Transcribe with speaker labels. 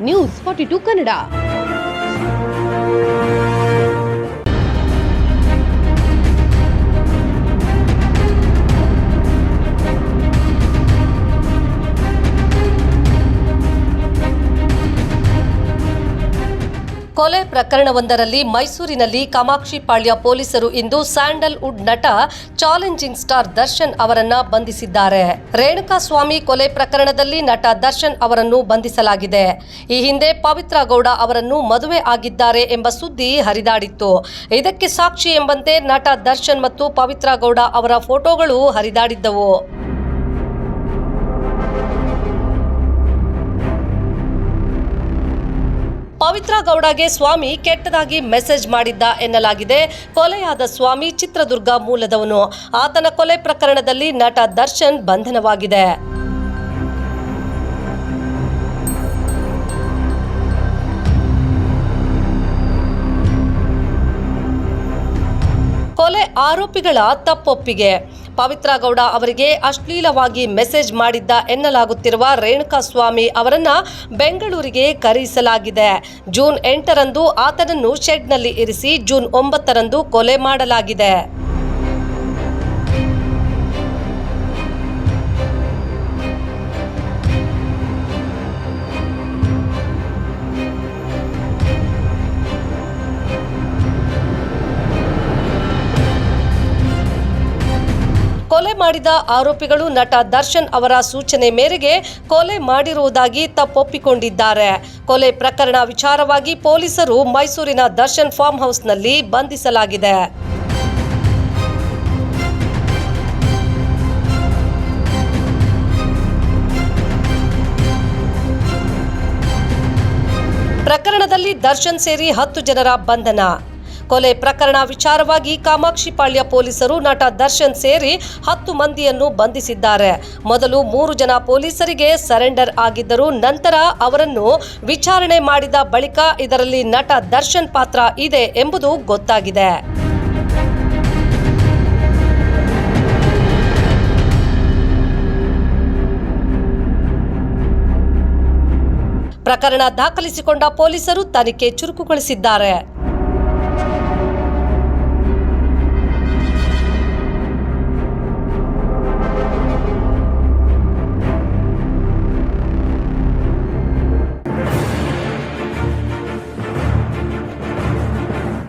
Speaker 1: News forty two Kannada
Speaker 2: ಕೊಲೆ ಪ್ರಕರಣವೊಂದರಲ್ಲಿ ಮೈಸೂರಿನಲ್ಲಿ ಕಾಮಾಕ್ಷಿ ಪಾಳ್ಯ ಪೊಲೀಸರು ಇಂದು ಸ್ಯಾಂಡಲ್ವುಡ್ ನಟ ಚಾಲೆಂಜಿಂಗ್ ಸ್ಟಾರ್ ದರ್ಶನ್ ಅವರನ್ನ ಬಂಧಿಸಿದ್ದಾರೆ. ರೇಣುಕಾ ಸ್ವಾಮಿ ಕೊಲೆ ಪ್ರಕರಣದಲ್ಲಿ ನಟ ದರ್ಶನ್ ಅವರನ್ನು ಬಂಧಿಸಲಾಗಿದೆ. ಈ ಹಿಂದೆ ಪವಿತ್ರ ಗೌಡ ಅವರನ್ನು ಮದುವೆ ಆಗಿದ್ದಾರೆ ಎಂಬ ಸುದ್ದಿ ಹರಿದಾಡಿತ್ತು. ಇದಕ್ಕೆ ಸಾಕ್ಷಿ ಎಂಬಂತೆ ನಟ ದರ್ಶನ್ ಮತ್ತು ಪವಿತ್ರ ಗೌಡ ಅವರ ಫೋಟೋಗಳು ಹರಿದಾಡಿದ್ದವು. ಪವಿತ್ರ ಗೌಡಗೆ ಸ್ವಾಮಿ ಕೆಟ್ಟದಾಗಿ ಮೆಸೇಜ್ ಮಾಡಿದ್ದ ಎನ್ನಲಾಗಿದೆ. ಕೊಲೆಯಾದ ಸ್ವಾಮಿ ಚಿತ್ರದುರ್ಗ ಮೂಲದವನು. ಆತನ ಕೊಲೆ ಪ್ರಕರಣದಲ್ಲಿ ನಟ ದರ್ಶನ್ ಬಂಧನವಾಗಿದೆ. ಆರೋಪಿಗಳ ತಪ್ಪೊಪ್ಪಿಗೆ. ಪವಿತ್ರ ಗೌಡ ಅವರಿಗೆ ಅಶ್ಲೀಲವಾಗಿ ಮೆಸೇಜ್ ಮಾಡಿದ್ದ ಎನ್ನಲಾಗುತ್ತಿರುವ ರೇಣುಕಾ ಸ್ವಾಮಿ ಅವರನ್ನ ಬೆಂಗಳೂರಿಗೆ ಕರೆಯಿಸಲಾಗಿದೆ. ಜೂನ್ ಎಂಟರಂದು ಆತನನ್ನು ಶೆಡ್ನಲ್ಲಿ ಇರಿಸಿ ಜೂನ್ ಒಂಬತ್ತರಂದು ಕೊಲೆ ಮಾಡಲಾಗಿದೆ. ಕೊಲೆ ಮಾಡಿದ ಆರೋಪಿಗಳು ನಟ ದರ್ಶನ್ ಅವರ ಸೂಚನೆ ಮೇರೆಗೆ ಕೊಲೆ ಮಾಡಿರುವುದಾಗಿ ತಪ್ಪೊಪ್ಪಿಕೊಂಡಿದ್ದಾರೆ. ಕೊಲೆ ಪ್ರಕರಣ ವಿಚಾರವಾಗಿ ಪೊಲೀಸರು ಮೈಸೂರಿನ ದರ್ಶನ್ ಫಾರ್ಮ್ ಹೌಸ್ನಲ್ಲಿ ಬಂಧಿಸಲಾಗಿದೆ. ಪ್ರಕರಣದಲ್ಲಿ ದರ್ಶನ್ ಸೇರಿ ಹತ್ತು ಜನರ ಬಂಧನ. ಕೊಲೆ ಪ್ರಕರಣ ವಿಚಾರವಾಗಿ ಕಾಮಾಕ್ಷಿಪಾಳ್ಯ ಪೊಲೀಸರು ನಟ ದರ್ಶನ್ ಸೇರಿ ಹತ್ತು ಮಂದಿಯನ್ನು ಬಂಧಿಸಿದ್ದಾರೆ. ಮೊದಲು ಮೂರು ಜನ ಪೊಲೀಸರಿಗೆ ಸರೆಂಡರ್ ಆಗಿದ್ದರು ನಂತರ ಅವರನ್ನು ವಿಚಾರಣೆ ಮಾಡಿದ ಬಳಿಕ ಇದರಲ್ಲಿ ನಟ ದರ್ಶನ್ ಪಾತ್ರ ಇದೆ ಎಂಬುದು ಗೊತ್ತಾಗಿದೆ. ಪ್ರಕರಣ ದಾಖಲಿಸಿಕೊಂಡ ಪೊಲೀಸರು ತನಿಖೆ ಚುರುಕುಗೊಳಿಸಿದ್ದಾರೆ.